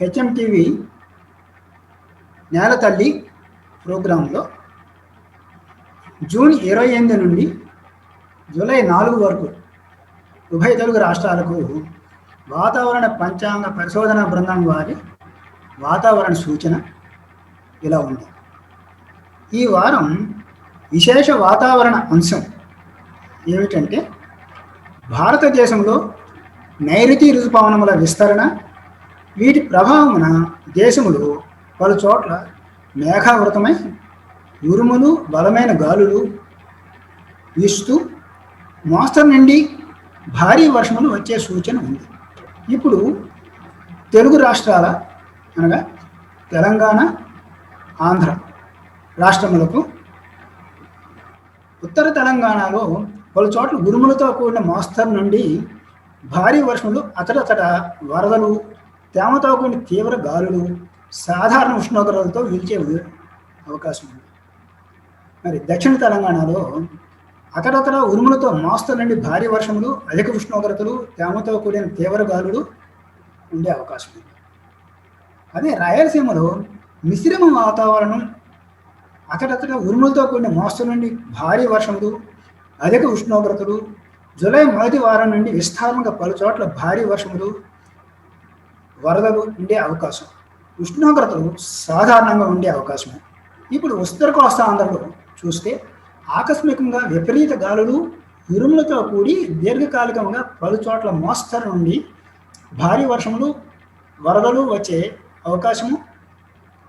HM TV నేల తల్లి ప్రోగ్రాంలో జూన్ ఇరవై ఎనిమిది నుండి జూలై నాలుగు వరకు ఉభయ తెలుగు రాష్ట్రాలకు వాతావరణ పంచాంగ పరిశోధన బృందం వారి వాతావరణ సూచన ఇలా ఉంది. ఈ వారం విశేష వాతావరణ అంశం ఏమిటంటే భారతదేశంలో నైరుతి ఋతుపవనముల విస్తరణ వీటి ప్రభావమున దేశములో పలు చోట్ల మేఘావృతమై ఉరుములు బలమైన గాలులు వీస్తూ మోస్తరు నుండి భారీ వర్షములు వచ్చే సూచన ఉంది. ఇప్పుడు తెలుగు రాష్ట్రాల అనగా తెలంగాణ ఆంధ్ర రాష్ట్రములకు ఉత్తర తెలంగాణలో పలు చోట్ల ఉరుములతో కూడిన మోస్తరు నుండి భారీ వర్షములు అతడతడ వరదలు తేమతో కూడిన తీవ్ర గాలులు సాధారణ ఉష్ణోగ్రతలతో నిలిచే అవకాశం ఉంది. మరి దక్షిణ తెలంగాణలో అక్కడక్కడ ఉరుములతో మోస్తరు నుండి భారీ వర్షములు అధిక ఉష్ణోగ్రతలు తేమతో కూడిన తీవ్ర గాలులు ఉండే అవకాశం ఉంది. అదే రాయలసీమలో మిశ్రమ వాతావరణం అక్కడక్కడ ఉరుములతో కూడిన మోస్తరు నుండి భారీ వర్షములు అధిక ఉష్ణోగ్రతలు జూలై మొదటి వారం నుండి విస్తారంగా పలు చోట్ల భారీ వర్షములు వరదలు ఉండే అవకాశం ఉష్ణోగ్రతలు సాధారణంగా ఉండే అవకాశం. ఇప్పుడు ఉత్తర కోస్తా ఆంధ్రలో చూస్తే ఆకస్మికంగా విపరీత గాలులు ఉరుములతో కూడి దీర్ఘకాలికంగా పలు చోట్ల మోస్తరు నుండి భారీ వర్షములు వరదలు వచ్చే అవకాశము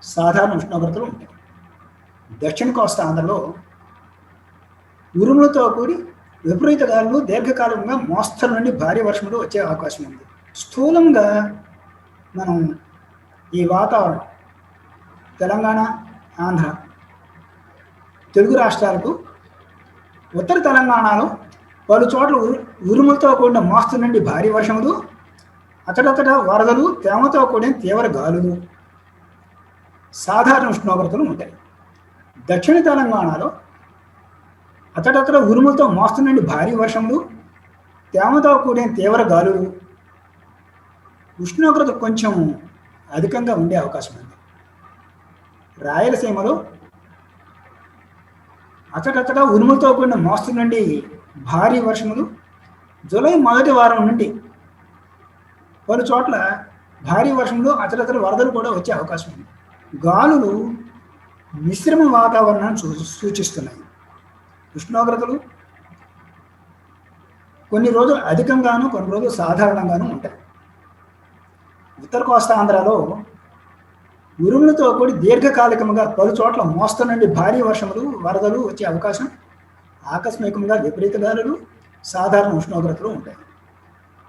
సాధారణ ఉష్ణోగ్రతలు ఉంటాయి. దక్షిణ కోస్తా ఆంధ్రలో ఉరుములతో కూడి విపరీత గాలులు దీర్ఘకాలంగా మోస్తరు నుండి భారీ వర్షములు వచ్చే అవకాశం ఉంది. స్థూలంగా మనం ఈ వాతావరణం తెలంగాణ ఆంధ్ర తెలుగు రాష్ట్రాలకు ఉత్తర తెలంగాణలో పలు చోట్ల ఉరుములతో కూడిన మోస్తరు నుండి భారీ వర్షములు అతడతడ వరదలు తేమతో కూడిన తీవ్ర గాలులు సాధారణ ఉష్ణోగ్రతలు ఉంటాయి. దక్షిణ తెలంగాణలో అతడతడ ఉరుములతో మోస్తరు నుండి భారీ వర్షములు తేమతో కూడిన తీవ్ర గాలులు ఉష్ణోగ్రత కొంచెం అధికంగా ఉండే అవకాశం ఉంది. రాయలసీమలో అతడతడ ఉరుములతో కూడిన మోస్తరు నుండి భారీ వర్షములు జూలై మొదటి వారం నుండి పలు చోట్ల భారీ వర్షంలో అతడతడ వరదలు కూడా వచ్చే అవకాశం ఉంది. గాలులు మిశ్రమ వాతావరణాన్ని సూ సూచిస్తున్నాయి. ఉష్ణోగ్రతలు కొన్ని రోజులు అధికంగాను కొన్ని రోజులు సాధారణంగాను ఉంటాయి. ఉత్తర కోస్తా ఆంధ్రాలో ఉరుములతో కూడి దీర్ఘకాలికంగా పలు చోట్ల మోస్తరు నుండి భారీ వర్షములు వరదలు వచ్చే అవకాశం ఆకస్మికంగా విపరీత గాలులు సాధారణ ఉష్ణోగ్రతలు ఉంటాయి.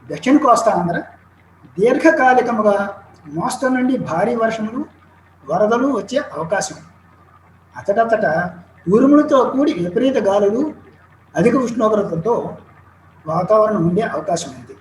దక్షిణ కోస్తా ఆంధ్ర దీర్ఘకాలికముగా మోస్తరు నుండి భారీ వర్షములు వరదలు వచ్చే అవకాశం. అతడతట ఉరుములతో కూడి విపరీత గాలులు అధిక ఉష్ణోగ్రతతో వాతావరణం ఉండే అవకాశం ఉంది.